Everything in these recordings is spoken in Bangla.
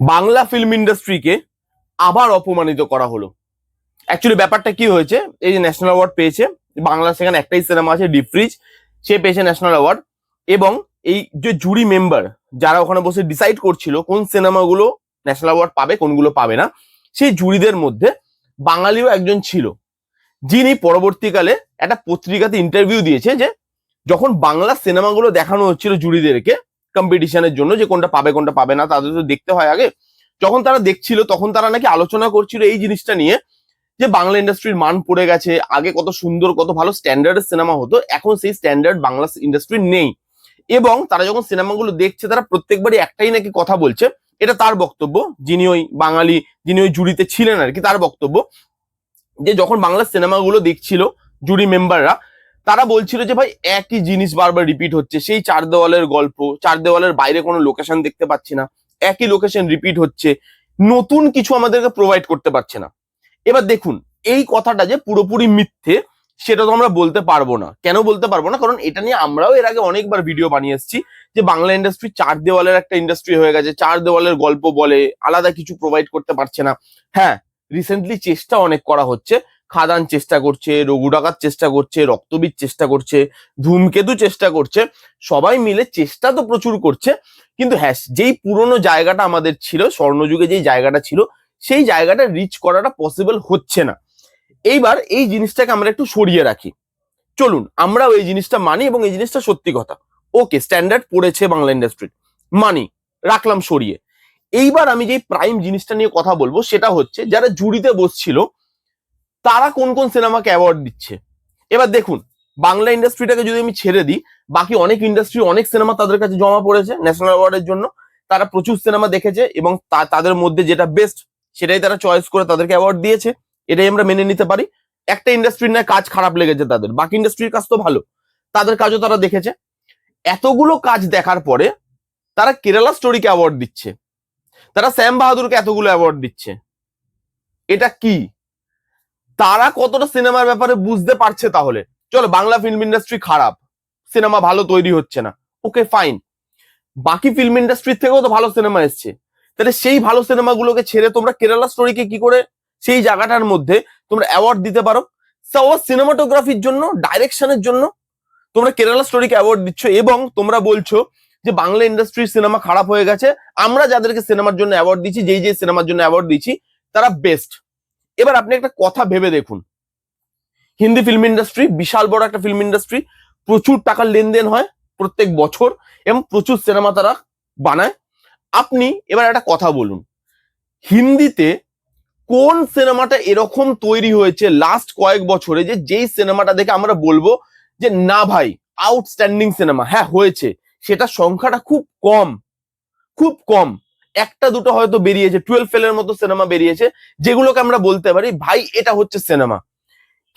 বাংলা ফিল্ম ইন্ডাস্ট্রিকে আবার অপমানিত করা হলো। অ্যাকচুয়ালি ব্যাপারটা কি হয়েছে? এই যে ন্যাশনাল অ্যাওয়ার্ড পেয়েছে বাংলা সেখানে একটাই সিনেমা আছে ডিপ ফ্রিজ সে পেয়েছে ন্যাশনাল অ্যাওয়ার্ড এবং এই যে জুরি মেম্বার যারা ওখানে বসে ডিসাইড করছিল কোন সিনেমাগুলো ন্যাশনাল অ্যাওয়ার্ড পাবে, কোনগুলো পাবে না, সেই জুরিদের মধ্যে বাঙালিও একজন ছিল, যিনি পরবর্তীকালে একটা পত্রিকাতে ইন্টারভিউ দিয়েছে যে যখন বাংলা সিনেমাগুলো দেখানো হচ্ছিল জুরিদেরকে কম্পিটিশনের জন্য যে কোনটা পাবে কোনটা পাবে না, তাদের তো দেখতে হয় আগে। যখন তারা দেখছিল, তখন তারা নাকি আলোচনা করছিল এই জিনিসটা নিয়ে যে বাংলা ইন্ডাস্ট্রির মান পড়ে গেছে, আগে কত সুন্দর, কত ভালো স্ট্যান্ডার্ডের সিনেমা হতো, এখন সেই স্ট্যান্ডার্ড বাংলা ইন্ডাস্ট্রি নেই। এবং তারা যখন সিনেমাগুলো দেখছে, তারা প্রত্যেকবারই একটাই নাকি কথা বলছে, এটা তার বক্তব্য, যিনি ওই বাঙালি, যিনি ওই জুড়িতে ছিলেন আর কি, তার বক্তব্য। যে যখন বাংলা সিনেমাগুলো দেখছিল, জুরি মেম্বাররা তারা বলছিল যে, ভাই, একই জিনিস বারবার রিপিট হচ্ছে। সেই চার দেওয়ালের গল্প, চার দেওয়ালের বাইরে কোনো লোকেশন দেখতে পাচ্ছি না। একই লোকেশন রিপিট হচ্ছে। নতুন কিছু আমাদেরকে প্রোভাইড করতে পারছে না। এবার দেখুন, এই কথাটা যে পুরোপুরি মিথ্যে, সেটা তো আমরা বলতে পারব না। কেন বলতে পারব না? কারণ এটা নিয়ে আমরাও এর আগে অনেকবার ভিডিও বানিয়ে এসেছি যে, বাংলা ইন্ডাস্ট্রি চার দেওয়ালের একটা ইন্ডাস্ট্রি হয়ে গেছে। চার দেওয়ালের গল্প বলে, আলাদা কিছু প্রোভাইড করতে পারছে না। হ্যাঁ রিসেন্টলি চেষ্টা অনেক করা হচ্ছে। খাদান চেষ্টা করছে, রঘু ডাকাত চেষ্টা করছে রক্তবীর চেষ্টা করছে, ধূমকেতু চেষ্টা করছে, সবাই মিলে চেষ্টা তো প্রচুর করছে, কিন্তু হ্যাঁ যেই পুরনো জায়গাটা আমাদের ছিল, স্বর্ণযুগে যেই জায়গাটা ছিল, সেই জায়গাটা রিচ করাটা পসিবল হচ্ছে না। এইবার এই জিনিসটাকে আমরা একটু সরিয়ে রাখি। চলুন, আমরাও এই জিনিসটা মানি এবং এই জিনিসটা সত্যি কথা। ওকে স্ট্যান্ডার্ড পড়েছে বাংলা ইন্ডাস্ট্রির মানি, রাখলাম সরিয়ে। এইবার আমি যে প্রাইম জিনিসটা নিয়ে কথা বলব, সেটা হচ্ছে, যারা জুড়িতে বসছিল তারা কোন কোন সিনেমাকে অ্যাওয়ার্ড দিচ্ছে? এবার দেখুন, বাংলা ইন্ডাস্ট্রিটাকে যদি আমি ছেড়ে দিই, বাকি অনেক ইন্ডাস্ট্রি অনেক সিনেমা তাদের কাছে জমা পড়েছে ন্যাশনাল অ্যাওয়ার্ডের জন্য। তারা প্রচুর সিনেমা দেখেছে এবং তাদের মধ্যে যেটা বেস্ট সেটাই তারা চয়েস করে তাদেরকে অ্যাওয়ার্ড দিয়েছে। এটাই আমরা মেনে নিতে পারি। একটা ইন্ডাস্ট্রির না কাজ খারাপ লেগেছে তাদের। বাকি ইন্ডাস্ট্রির কাজ তো ভালো। তাদের কাজও তারা দেখেছে। এতগুলো কাজ দেখার পরে তারা কেরালা স্টোরিকে অ্যাওয়ার্ড দিচ্ছে। তারা শ্যাম বাহাদুরকে এতগুলো অ্যাওয়ার্ড দিচ্ছে। এটা কি? তারা কতটা সিনেমার ব্যাপারে বুঝতে পারছে তাহলে? চলো, বাংলা ফিল্ম ইন্ডাস্ট্রি খারাপ। সিনেমা ভালো তৈরি হচ্ছে না। ওকে ফাইন বাকি ফিল্ম ইন্ডাস্ট্রির থেকেও তো ভালো সিনেমা এসছে। তাহলে সেই ভালো সিনেমাগুলোকে ছেড়ে তোমরা কেরালা স্টোরিকে কি করে? সেই জায়গাটার মধ্যে তোমরা অ্যাওয়ার্ড দিতে পারো। সিনেমাটোগ্রাফির জন্য ডাইরেকশনের জন্য তোমরা কেরালা স্টোরিকে অ্যাওয়ার্ড দিচ্ছ এবং তোমরা বলছো যে, বাংলা ইন্ডাস্ট্রির সিনেমা খারাপ হয়ে গেছে। আমরা যাদেরকে সিনেমার জন্য অ্যাওয়ার্ড দিচ্ছি, যেই যেই সিনেমার জন্য অ্যাওয়ার্ড দিচ্ছি, তারা বেস্ট এবার আপনি একটা কথা ভেবে দেখুন। হিন্দি ফিল্ম ইন্ডাস্ট্রি বিশাল বড় একটা ফিল্ম ইন্ডাস্ট্রি প্রচুর টাকার লেনদেন হয় প্রত্যেক বছর এবং প্রচুর সিনেমা তারা বানায়। আপনি এবার একটা কথা বলুন, হিন্দিতে কোন সিনেমাটা এরকম তৈরি হয়েছে লাস্ট কয়েক বছরে যে যেই সিনেমাটা দেখে আমরা বলব যে, না ভাই আউটস্ট্যান্ডিং সিনেমা হ্যাঁ হয়েছে। সেটা সংখ্যাটা খুব কম খুব কম। একটা দুটো হয়তো বেরিয়েছে টুয়েলভ ফেলের মতো সিনেমা বেরিয়েছে, যেগুলোকে আমরা বলতে পারি, ভাই, এটা হচ্ছে সিনেমা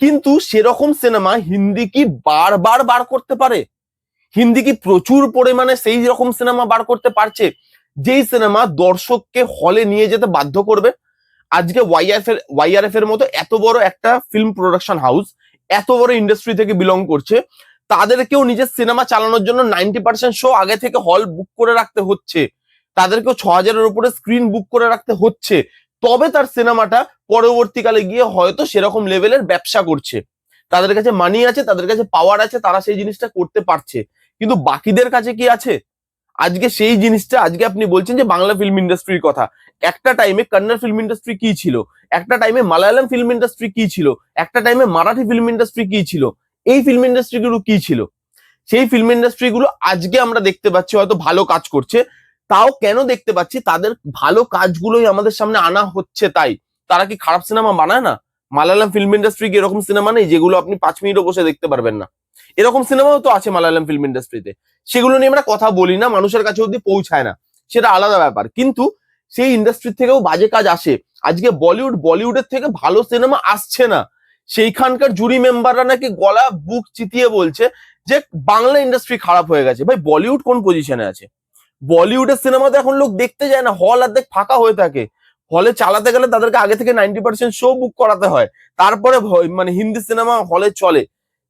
কিন্তু সেরকম সিনেমা হিন্দি কি বারবার বার করতে পারে? হিন্দি কি প্রচুর পরিমাণে সেই রকম সিনেমা বার করতে পারছে? যেই সিনেমা দর্শককে হলে নিয়ে যেতে বাধ্য করবে? আজকে ওয়াইআরএফ এর ওয়াইআরএফ এর মতো এত বড় একটা ফিল্ম প্রোডাকশন হাউস এত বড় ইন্ডাস্ট্রি থেকে বিলং করছে, তাদেরকেও নিজের সিনেমা চালানোর জন্য নাইনটি পার্সেন্ট শো আগে থেকে হল বুক করে রাখতে হচ্ছে। তাদেরকেও ছ হাজারের উপরে স্ক্রিন বুক করে রাখতে হচ্ছে। তবে তার সিনেমাটা পরবর্তীকালে গিয়ে হয়তো সেরকম লেভেলের ব্যবসা করছে। তাদের কাছে মানি আছে, তাদের কাছে পাওয়ার আছে, তারা সেই জিনিসটা করতে পারছে। কিন্তু বাকিদের কাছে কি আছে? আজকে সেই জিনিসটা, আজকে আপনি বলছেন যে বাংলা ফিল্ম ইন্ডাস্ট্রির কথা। একটা টাইমে কন্নড় ফিল্ম ইন্ডাস্ট্রি কি ছিল? একটা টাইমে মালায়ালাম ফিল্ম ইন্ডাস্ট্রি কি ছিল? একটা টাইমে মারাঠি ফিল্ম ইন্ডাস্ট্রি কি ছিল? এই ফিল্ম ইন্ডাস্ট্রিগুলো কি ছিল? সেই ফিল্ম ইন্ডাস্ট্রিগুলো আজকে আমরা দেখতে পাচ্ছি, হয়তো ভালো কাজ করছে। তাও কেন দেখতে পাচ্ছি? তাদের ভালো কাজগুলোই আমাদের সামনে আনা হচ্ছে তাই। তারা কি খারাপ সিনেমা বানায় না? মালায়ালাম ফিল্ম ইন্ডাস্ট্রি কি এরকম সিনেমা নেই যেগুলো আপনি পাঁচ মিনিটও বসে দেখতে পারবেন না? এরকম সিনেমাও তো আছে মালায়ালাম ফিল্ম ইন্ডাস্ট্রিতে সেগুলো নিয়ে আমরা কথা বলি না, মানুষের কাছে অব্দি পৌঁছায় না। সেটা আলাদা ব্যাপার। কিন্তু সেই ইন্ডাস্ট্রি থেকেও বাজে কাজ আসে। আজকে বলিউড, বলিউডের থেকে ভালো সিনেমা আসছে না। সেইখানকার জুরি মেম্বাররা নাকি গলা বুক চিতিয়ে বলছে যে, বাংলা ইন্ডাস্ট্রি খারাপ হয়ে গেছে। ভাই, বলিউড কোন পজিশনে আছে? বলিউডের সিনেমা তো এখন লোক দেখতে যায় না হল অর্ধেক ফাঁকা হয়ে থাকে। হলে চালাতে গেলে তাদেরকে আগে থেকে নাইনটি পার্সেন্ট শো বুক করাতে হয়। তারপরে মানে হিন্দি সিনেমা হলে চলে।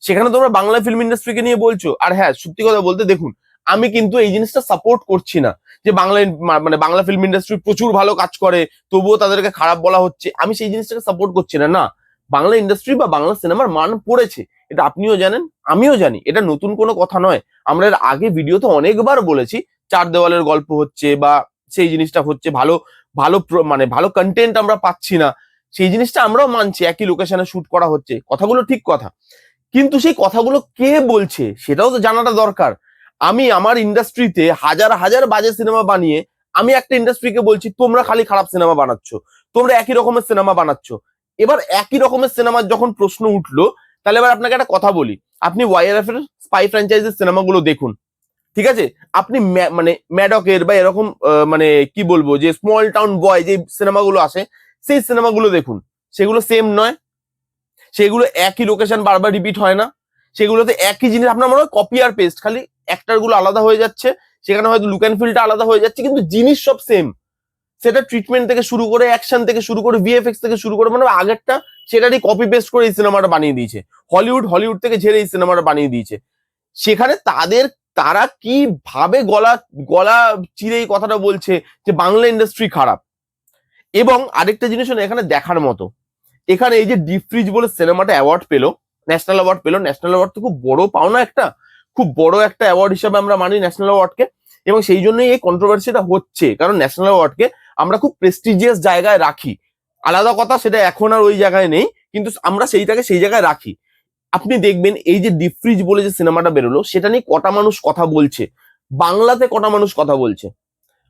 সেখানে তোমরা বাংলা ফিল্ম ইন্ডাস্ট্রিকে নিয়ে বলছো। আর হ্যাঁ সত্যি কথা বলতে দেখুন, আমি কিন্তু এই জিনিসটা সাপোর্ট করছি না। যে বাংলা মানে বাংলা ফিল্ম ইন্ডাস্ট্রি প্রচুর ভালো কাজ করে, তবুও তাদেরকে খারাপ বলা হচ্ছে। আমি সেই জিনিসটাকে সাপোর্ট করছি না না। বাংলা ইন্ডাস্ট্রি বা বাংলা সিনেমার মান পড়েছে। এটা আপনিও জানেন, আমিও জানি। এটা নতুন কোনো কথা নয়। আমরা এর আগে ভিডিওতে অনেকবার বলেছি চার দেওয়ালের গল্প হচ্ছে বা সেই জিনিসটা হচ্ছে ভালো ভালো মানে ভালো কন্টেন্ট আমরা পাচ্ছি না। সেই জিনিসটা আমরাও মানছি, একই লোকেশনে শুট করা হচ্ছে। কথাগুলো ঠিক কথা। কিন্তু সেই কথাগুলো কে বলছে সেটাও তো জানাটা দরকার। আমি আমার ইন্ডাস্ট্রিতে হাজার হাজার বাজে সিনেমা বানিয়ে আমি একটা ইন্ডাস্ট্রিকে বলছি, তোমরা খালি খারাপ সিনেমা বানাচ্ছ। তোমরা একই রকমের সিনেমা বানাচ্ছ। এবার একই রকমের সিনেমার যখন প্রশ্ন উঠল, তাহলে এবার আপনাকে একটা কথা বলি। আপনি ওয়াইআরএফ এর স্পাই ফ্র্যাঞ্চাইজের সিনেমাগুলো দেখুন। ঠিক আছে? আপনি মানে ম্যাডকের বা এরকম মানে কি বলব, যে স্মল টাউন বয় যে সিনেমাগুলো আসে সেই সিনেমাগুলো দেখুন। সেগুলো সেম নয়। সেগুলো একই লোকেশন বারবার রিপিট হয় না। সেগুলোতে একই জিনিস, আপনার মনে হয় কপি আর পেস্ট খালি একটারগুলো আলাদা হয়ে যাচ্ছে, সেখানে হয়তো লুক অ্যান্ড ফিলটা আলাদা হয়ে যাচ্ছে, কিন্তু জিনিস সব সেম সেটা ট্রিটমেন্ট থেকে শুরু করে অ্যাকশন থেকে শুরু করে ভিএফএক্স থেকে শুরু করে মানে আগেরটা সেটারই কপি পেস্ট করে এই সিনেমাটা বানিয়ে দিয়েছে। হলিউড হলিউড থেকে ঝেড়ে এই সিনেমাটা বানিয়ে দিয়েছে। সেখানে তাদের তারা কি ভাবে গলা গলা চিরে এই কথাটা বলছে যে বাংলা ইন্ডাস্ট্রি খারাপ? এবং আরেকটা জিনিস হলো এখানে দেখার মতো। এখানে এই যে ডিপ ফ্রিজ বলে সিনেমাটা অ্যাওয়ার্ড পেল ন্যাশনাল অ্যাওয়ার্ড পেল। ন্যাশনাল অ্যাওয়ার্ড তো খুব বড় পাওনা একটা, খুব বড় একটা অ্যাওয়ার্ড হিসাবে আমরা মানি ন্যাশনাল অ্যাওয়ার্ডকে এবং সেই জন্যই এই কন্ট্রোভার্সিটা হচ্ছে। কারণ ন্যাশনাল অ্যাওয়ার্ডকে আমরা খুব প্রেস্টিজিয়াস জায়গায় রাখি। আলাদা কথা সেটা এখন আর ওই জায়গায় নেই, কিন্তু আমরা সেইটাকে সেই জায়গায় রাখি। আপনি দেখবেন এই যে ডিপ ফ্রিজ বলে যে সিনেমাটা বেরোলো, সেটা নিয়ে কটা মানুষ কথা বলছে। বাংলাতে কটা মানুষ কথা বলছে?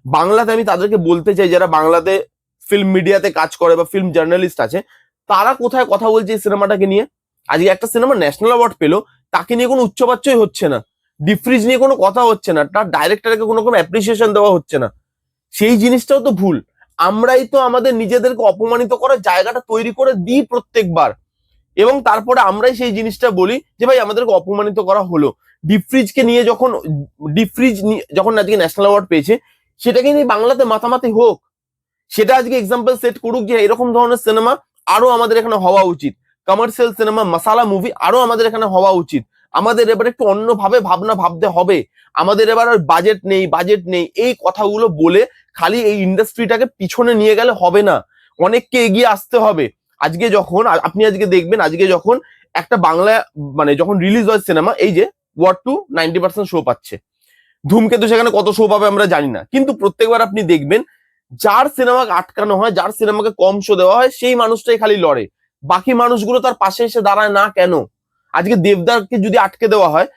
বাংলাতে আমি তাদেরকে বলতে চাই, যারা বাংলাতে ফিল্ম মিডিয়াতে কাজ করে বা ফিল্ম জার্নালিস্ট আছে, তারা কোথায় কথা বলছে এই সিনেমাটাকে নিয়ে? আজকে একটা সিনেমা ন্যাশনাল অ্যাওয়ার্ড পেল, তাকে নিয়ে কোনো উচ্চবাচ্যই হচ্ছে না। ডিফ্রিজ নিয়ে কোনো কথা হচ্ছে না, তার ডাইরেক্টরকে কোনো কোনো অ্যাপ্রিসিয়েশন দেওয়া হচ্ছে না। সেই জিনিসটাও তো ভুল। আমরাই তো আমাদের নিজেদেরকে অপমানিত করার জায়গাটা তৈরি করে দিই প্রত্যেকবার। এবং তারপরে আমরাই সেই জিনিসটা বলি যে ভাই, আমাদেরকে অপমানিত করা হলো। ডিফ্রিজকে নিয়ে যখন ডিফ্রিজ যখন আজকে ন্যাশনাল অ্যাওয়ার্ড পেয়েছে, সেটাকে নিয়ে বাংলাতে মাতামাতি হোক। সেটা আজকে এক্সাম্পল সেট করুক যে এরকম ধরনের সিনেমা আরও আমাদের এখানে হওয়া উচিত। কমার্শিয়াল সিনেমা মশালা মুভি আরও আমাদের এখানে হওয়া উচিত। আমাদের এবার একটু অন্যভাবে ভাবনা ভাবতে হবে। আমাদের এবার আর বাজেট নেই বাজেট নেই। এই কথাগুলো বলে খালি এই ইন্ডাস্ট্রিটাকে পিছনে নিয়ে গেলে হবে না। অনেককে এগিয়ে আসতে হবে। আজকে যখন আপনি আজকে দেখবেন, আজকে যখন একটা বাংলা মানে যখন রিলিজ হয় সিনেমা এই যে ওয়ার্ড টু নাইনটি পার্সেন্ট শো পাচ্ছে। ধূমকেতু সেখানে কত শো পাবে আমরা জানি না। কিন্তু প্রত্যেকবার আপনি দেখবেন, যার সিনেমাকে আটকানো হয়, যার সিনেমাকে কম শো দেওয়া হয়, সেই মানুষটাই খালি লড়ে। বাকি মানুষগুলো তার পাশে এসে দাঁড়ায় না কেন? আজকে দেবদারকে যদি আটকে দেওয়া হয়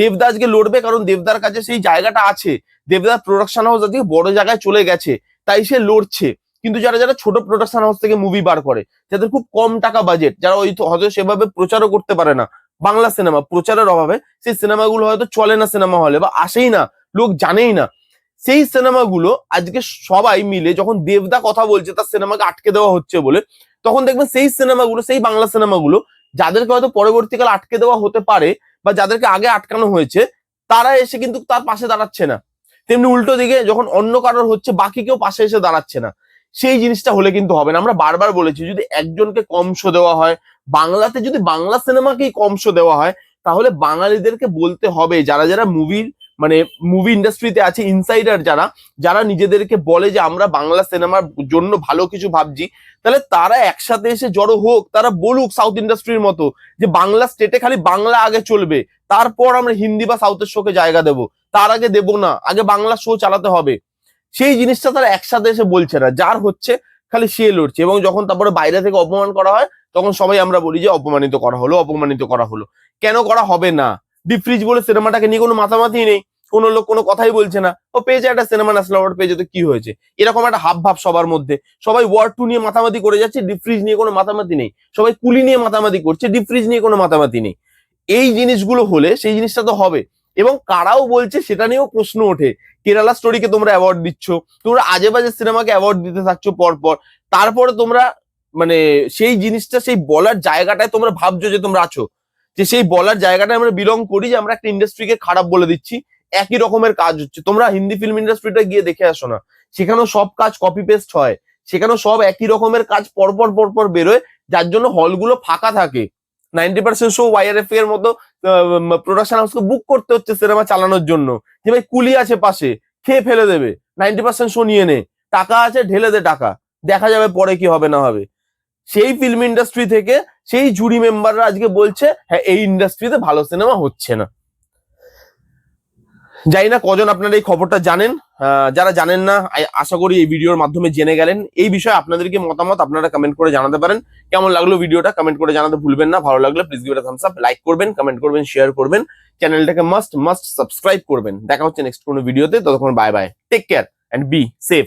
দেবদা আজকে লড়বে কারণ দেবদার কাছে সেই জায়গাটা আছে। দেবদার প্রোডাকশন হাউস আজকে বড় জায়গায় চলে গেছে, তাই সে লড়ছে। কিন্তু যারা যারা ছোট প্রোডাকশন হাউস থেকে মুভি বার করে, যাদের খুব কম টাকা বাজেট যারা ওই হয়তো সেভাবে প্রচারও করতে পারে না, বাংলা সিনেমা প্রচারের অভাবে সেই সিনেমাগুলো হয়তো চলে না সিনেমা হলে বা আসেই না, লোক জানেই না। সেই সিনেমাগুলো আজকে সবাই মিলে যখন দেবদা কথা বলছে, তার সিনেমাকে আটকে দেওয়া হচ্ছে বলে, তখন দেখবেন সেই সিনেমাগুলো সেই বাংলা সিনেমাগুলো যাদেরকে হয়তো পরবর্তীকালে আটকে দেওয়া হতে পারে বা যাদেরকে আগে আটকানো হয়েছে, তারা এসে কিন্তু তার পাশে দাঁড়াচ্ছে না। তেমনি উল্টো দিকে যখন অন্য কারোর হচ্ছে, বাকি কেউ পাশে এসে দাঁড়াচ্ছে না। সেই জিনিসটা হলে কিন্তু হবে না। আমরা বারবার বলেছি, যদি একজনকে কম শো দেওয়া হয়, বাংলাতে যদি বাংলা সিনেমাকেই কম শো দেওয়া হয়, তাহলে বাঙালিদেরকে বলতে হবে, যারা যারা মুভির মানে মুভি ইন্ডাস্ট্রিতে আছে ইনসাইডার যারা যারা নিজেদেরকে বলে যে আমরা বাংলা সিনেমার জন্য ভালো কিছু ভাবছি, তাহলে তারা একসাথে এসে জড়ো হোক, তারা বলুক সাউথ ইন্ডাস্ট্রির মতো যে বাংলা স্টেটে খালি বাংলা আগে চলবে, তারপর আমরা হিন্দি বা সাউথের শোকে জায়গা দেব, তার আগে দেব না, আগে বাংলা শো চালাতে হবে। সেই জিনিসটা তারা একসাথে এসে বলছে না। যার হচ্ছে খালি সে লড়ছে এবং যখন তারপরে বাইরে থেকে অপমান করা হয়, তখন সবাই আমরা বলি যে অপমানিত করা হলো, অপমানিত করা হলো। কেন করা হবে না? ডিপ ফ্রিজ বলে সিনেমাটাকে নিয়ে কোনো মাথামাতি নেই। কোনো লোক কোনো কথাই বলছে না। ও পেয়েছে একটা সিনেমা ন্যাশনাল অ্যাওয়ার্ড পেয়েছে তো কি হয়েছে? এরকম একটা হাব ভাব সবার মধ্যে। সবাই ওয়ার্ড টু নিয়ে মাতামাতি করে যাচ্ছে ডিপ ফ্রিজ নিয়ে কোনো মাতামাতি নেই। সবাই কুলি নিয়ে মাতামাতি করছে ডিপ ফ্রিজ নিয়ে কোনো মাতামাতি নেই। এই জিনিসগুলো হলে, সেই জিনিসটা তো হবে। এবং কারাও বলছে সেটা নিয়েও প্রশ্ন ওঠে। কেরালা স্টোরিকে তোমরা অ্যাওয়ার্ড দিচ্ছ, তোমরা আজে বাজে সিনেমাকে অ্যাওয়ার্ড দিতে থাকছো পর পর তারপরে তোমরা মানে সেই জিনিসটা, সেই বলার জায়গাটায় তোমরা ভাবছ যে তোমরা আছো। যে সেই বলার জায়গাটায় আমরা বিলং করি, যে আমরা একটা ইন্ডাস্ট্রিকে খারাপ বলে দিচ্ছি, একই রকমের কাজ হচ্ছে। তোমরা হিন্দি ফিল্ম ইন্ডাস্ট্রিটা গিয়ে দেখে আসো না। সেখানেও সব কাজ কপি পেস্ট হয়। সেখানেও সব একই রকমের কাজ পরপর পরপর বেরোয়, যার জন্য হলগুলো ফাঁকা থাকে। নাইনটি পার্সেন্ট শো ওয়াইআরএফ এর মতো প্রোডাকশন হাউসকে বুক করতে হচ্ছে সিনেমা চালানোর জন্য। যে ভাই কুলি আছে পাশে, খেয়ে ফেলে দেবে। নাইনটি পার্সেন্ট শো নিয়ে নে। টাকা আছে, ঢেলে দে টাকা। দেখা যাবে পরে কি হবে না হবে। সেই ফিল্ম ইন্ডাস্ট্রি থেকে সেই জুরি মেম্বাররা আজকে বলছে হ্যাঁ এই ইন্ডাস্ট্রিতে ভালো সিনেমা হচ্ছে না। জানি না কজন আপনারা এই খবরটা জানেন। যারা জানেন না আশা করি এই ভিডিওর মাধ্যমে জেনে গেলেন। এই বিষয়ে আপনাদেরকে মতামত আপনারা কমেন্ট করে জানাতে পারেন। কেমন লাগল ভিডিওটা কমেন্ট করে জানাতে ভুলবেন না। ভালো লাগলে please give thumbs up like করবেন কমেন্ট করবেন শেয়ার করবেন। চ্যানেলটাকে মাস্ট মাস্ট সাবস্ক্রাইব করবেন। দেখা হচ্ছে নেক্সট কোনো ভিডিওতে ততক্ষণ bye bye take care and be safe